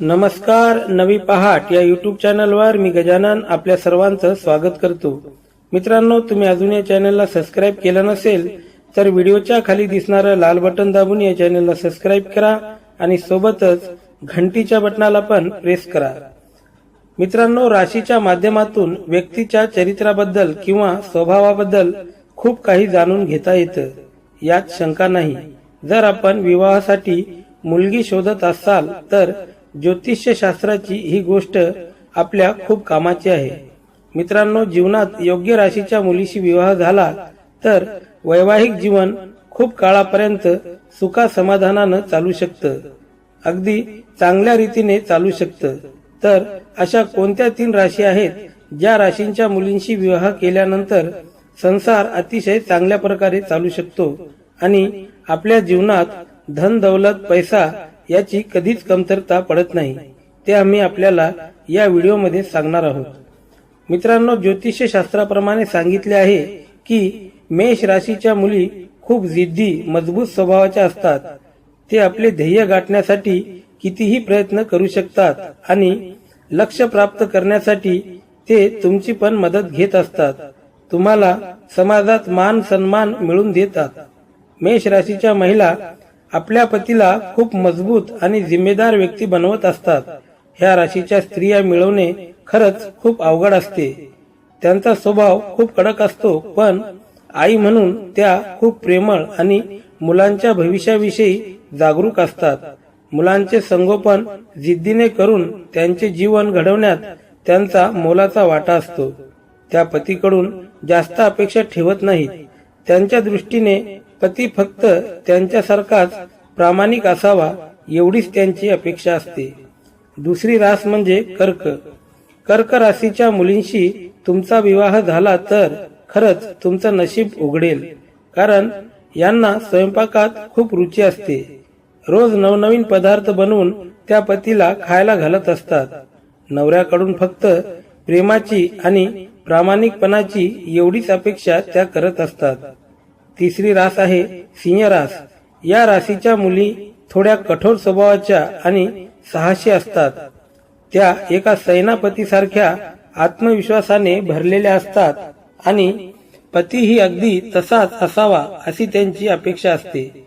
नमस्कार नवी पहाट या युट्यूब चॅनलवर मी गजानन आपल्या सर्वांचं स्वागत करतो. मित्रांनो तुम्ही अजून या चॅनलला सबस्क्राईब केलं नसेल तर व्हिडिओच्या खाली दिसणारं लाल बटन दाबून या चॅनलला सबस्क्राईब करा आणि सोबतच घंटीच्या बटनाला पण प्रेस करा. मित्रांनो राशीच्या माध्यमातून व्यक्तीच्या चरित्राबद्दल किंवा स्वभावाबद्दल खूप काही जाणून घेता येतं. यात शंका नाही. जर आपण विवाहासाठी मुलगी शोधत असाल तर ज्योतिषशास्त्राची ही गोष्ट आपल्या खूप कामाची आहे. मित्रांनो जीवनात योग्य राशीच्या मुलीशी विवाह झाला तर वैवाहिक जीवन खूप काळापर्यंत सुखा समाधानानं चालू शकतं. अगदी चांगल्या रीतीने चालू शकतं. तर अशा कोणत्या तीन राशी आहेत ज्या राशींच्या मुलींशी विवाह केल्यानंतर संसार अतिशय चांगल्या प्रकारे चालू शकतो आणि आपल्या जीवनात धन दौलत पैसा याची कधीच कमतरता पडत नाही. ते आम्ही आपल्याला या व्हिडिओमध्ये सांगणार आहोत. मित्रांनो ज्योतिषशास्त्राप्रमाणे सांगितले आहे की मेष राशीच्या मुली खूप जिद्दी मजबूत स्वभावाच्या असतात. ते आपले ध्येय गाठण्यासाठी कितीही प्रयत्न करू शकतात आणि लक्ष प्राप्त करण्यासाठी ते तुमची पण मदत घेत असतात. तुम्हाला समाजात मान सन्मान मिळवून देतात. मेष राशीच्या महिला आपल्या पतीला खूप मजबूत आणि जिम्मेदार व्यक्ती बनवत असतात. ह्या राशीच्या स्त्रिया मिळवणे खरंच खूप अवघड असते. त्यांचा स्वभाव खूप कडक असतो पण आई म्हणून त्या खूप प्रेमळ आणि मुलांच्या भविष्याविषयी जागरूक असतात. मुलांचे संगोपन जिद्दीने करून त्यांचे जीवन घडवण्यात त्यांचा मोलाचा वाटा असतो. त्या पतीकडून जास्त अपेक्षा ठेवत नाहीत. त्यांच्या दृष्टीने पती फक्त त्यांच्यासारखाच प्रामाणिक असावा एवढीच त्यांची अपेक्षा असते. दुसरी रास म्हणजे कर्क. कर्क राशीच्या मुलींशी तुमचा विवाह झाला तर खरंच तुमचं नशीब उघडेल. कारण यांना स्वयंपाकात खूप रुची असते. रोज नवनवीन पदार्थ बनवून त्या पतीला खायला घालत असतात. नवऱ्याकडून फक्त प्रेमाची आणि प्रामाणिकपणाची एवढीच अपेक्षा त्या करत असतात. तिसरी रास आहे सिंह रास. या राशीच्या मुली थोड्या कठोर स्वभावाच्या आणि साहसी असतात. त्या एका सैनापतीसारख्या आत्मविश्वासाने भरलेल्या असतात आणि पतीही अगदी तसाच असावा अशी त्यांची अपेक्षा असते.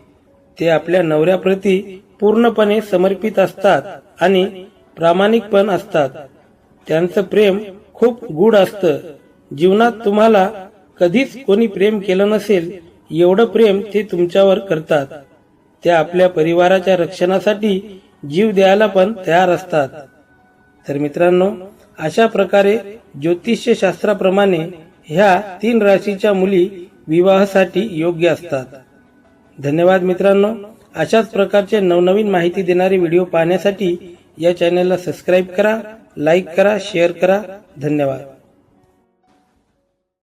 ते आपल्या नवऱ्याप्रती पूर्णपणे समर्पित असतात आणि प्रामाणिक पण असतात. त्यांचं प्रेम खूप गूढ असतं. जीवनात तुम्हाला कधीच कोणी प्रेम केलं नसेल एवढं प्रेम ते तुमच्यावर करतात. ते आपल्या परिवाराच्या रक्षणासाठी जीव द्यायला पण तयार असतात. तर मित्रांनो अशा प्रकारे ज्योतिषशास्त्राप्रमाणे ह्या तीन राशीच्या मुली विवाहासाठी योग्य असतात. धन्यवाद मित्रांनो. अशाच प्रकारचे नवनवीन माहिती देणारे व्हिडिओ पाहण्यासाठी या चॅनलला सबस्क्राईब करा लाईक करा शेअर करा. धन्यवाद.